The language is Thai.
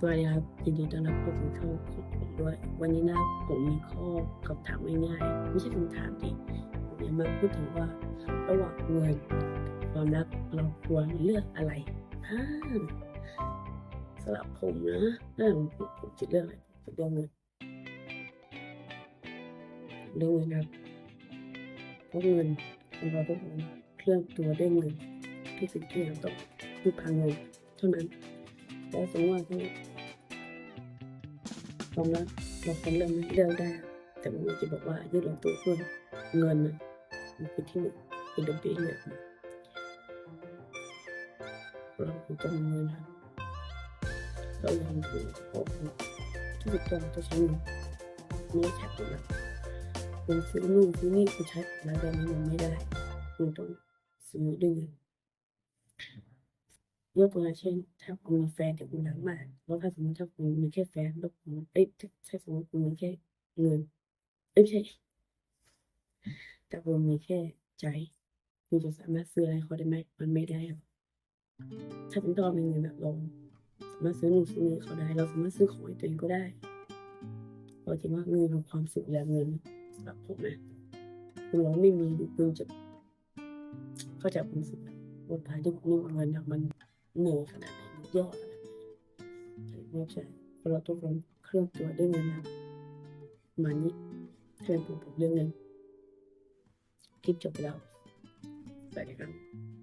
สวัสดีครับยินดีต้อนรับเข้าสู่ช่องของผมด้วย วันนี้นะผมมีข้อคำถามง่ายๆไม่ใช่คำถามดิผมจะมาพูดถึงว่า ระหว่างเงินความรักเราควรเลือกอะไรอ่าสำหรับผมนะถ้าผมผมจะเลือกอะไรผมจะเลือกเงินเลือกเงินครับเพราะเงินของเราทุกคนเคลื่อนตัวด้วยเงินที่สิ่งที่เราต้องพึ่งพาเงินเท่านั้น แต่สมมติว่าถ้าความรักเราคนเลือกไม่เลือกได้ แต่ผมอยากจะบอกว่ายืดเราตัวขึ้นเงินนะมันเป็นที่หนึ่งเป็นดอกเบี้ยเลยเราคงต้องเงินครับเรายังถือของทุกตัวต้องใช้เงินไม่ใช้ผลลัพธ์คุณซื้อนู่นซื้อนี่คุณใช้ผลลัพธ์แบบนี้มันไม่ได้คุณต้องซื้อด้วยเงิน ยกตัวอย่างเช่น ถ้าคุณมีแฟนแต่คุณรักมากแล้วถ้าสมมติถ้าคุณมีแค่แฟนแล้วคุณเอ้ยถ้าสมมติคุณมีแค่เงินเอ้ยไม่ใช่แต่คุณมีแค่ใจคุณจะสามารถซื้ออะไรเขาได้ไหมมันไม่ได้หรอกถ้าเป็นตัวเรามีเงินแบบเราสามารถซื้อหนู่นซื้อนี่เขาได้ เราสามารถซื้อของให้ตัวเองก็ได้เราคิดว่าเงินคือความสุขและเงินสำหรับผมนะคุณเราไม่มีคุณจะเข้าใจความสุขวันท้ายที่คุณมีเงินอะมัน เหนื่อยขนาดไหนมันยอดขนาดไหนไม่ใช่เพราะเราทุกคนเคลื่อนตัวด้วยเงินนะมานี้เคลื่อนตัวกับเรื่องเงินคลิปจบไปแล้วสวัสดีครับ